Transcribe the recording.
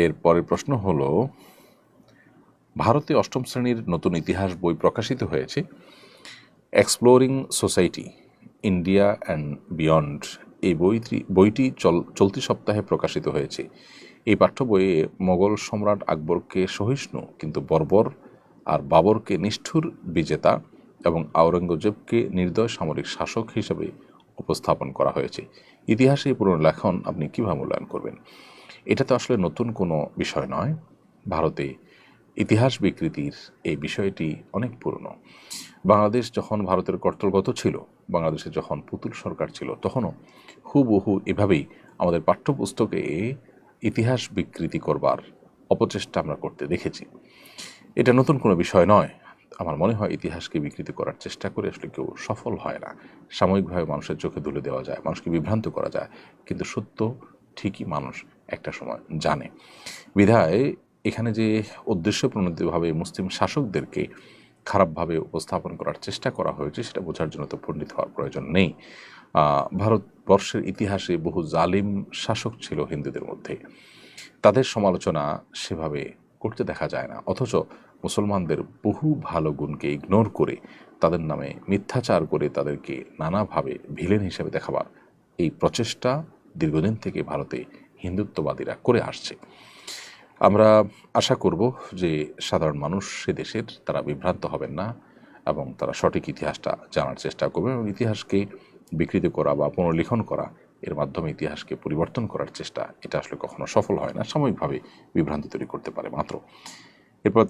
এর পরের প্রশ্ন হল, ভারতে অষ্টম শ্রেণির নতুন ইতিহাস বই প্রকাশিত হয়েছে exploring society India and beyond এই বইটি বইটি চল, চলতি সপ্তাহে প্রকাশিত হয়েছে। এই পাঠ্য বইয়ে মোগল সম্রাট আকবরকে সহিষ্ণু, কিন্তু বর্বর আর বাবরকে নিষ্ঠুর বিজেতা এবং আওরঙ্গজেবকে নির্দয় সামরিক শাসক হিসেবে উপস্থাপন করা হয়েছে। ইতিহাসে এই পুরনো লেখন আপনি কীভাবে মূল্যায়ন করবেন? এটা তো আসলে নতুন কোনো বিষয় নয়। ভারতে ইতিহাস বিকৃতির এই বিষয়টি অনেক পুরনো। বাংলাদেশ যখন ভারতের কর্তলগত ছিল, বাংলাদেশে যখন পুতুল সরকার ছিল, তখনও হুবহু এভাবেই আমাদের পাঠ্যপুস্তকে ইতিহাস বিকৃতি করবার অপচেষ্টা আমরা করতে দেখেছি। এটা নতুন কোনো বিষয় নয়। আমার মনে হয় ইতিহাসকে বিকৃতি করার চেষ্টা করে আসলে কেউ সফল হয় না। সাময়িকভাবে মানুষের চোখে তুলে দেওয়া যায়, মানুষকে বিভ্রান্ত করা যায়, কিন্তু সত্য ঠিকই মানুষ একটা সময় জানে। বিধায় এখানে যে উদ্দেশ্য প্রণোদিতভাবে মুসলিম শাসকদেরকে খারাপভাবে উপস্থাপন করার চেষ্টা করা হয়েছে, সেটা বোঝার জন্য তো পণ্ডিত হওয়ার প্রয়োজন নেই। ভারতবর্ষের ইতিহাসে বহু জালিম শাসক ছিল হিন্দুদের মধ্যে। তাদের সমালোচনা সেভাবে করতে দেখা যায় না। অথচ মুসলমানদের বহু ভালো গুণকে ইগনোর করে তাদের নামে মিথ্যাচার করে তাদেরকে নানাভাবে ভিলেন হিসেবে দেখাবার এই প্রচেষ্টা দীর্ঘদিন থেকে ভারতে হিন্দুত্ববাদীরা করে আসছে। আমরা আশা করব যে সাধারণ মানুষ সে দেশের তারা বিভ্রান্ত হবেন না এবং তারা সঠিক ইতিহাসটা জানার চেষ্টা করবেন এবং ইতিহাসকে বিকৃত করা বা পুনর্লিখন করা এর মাধ্যমে ইতিহাসকে পরিবর্তন করার চেষ্টা, এটা আসলে কখনো সফল হয় না, সাময়িকভাবে বিভ্রান্তি তৈরি করতে পারে মাত্র। এরপর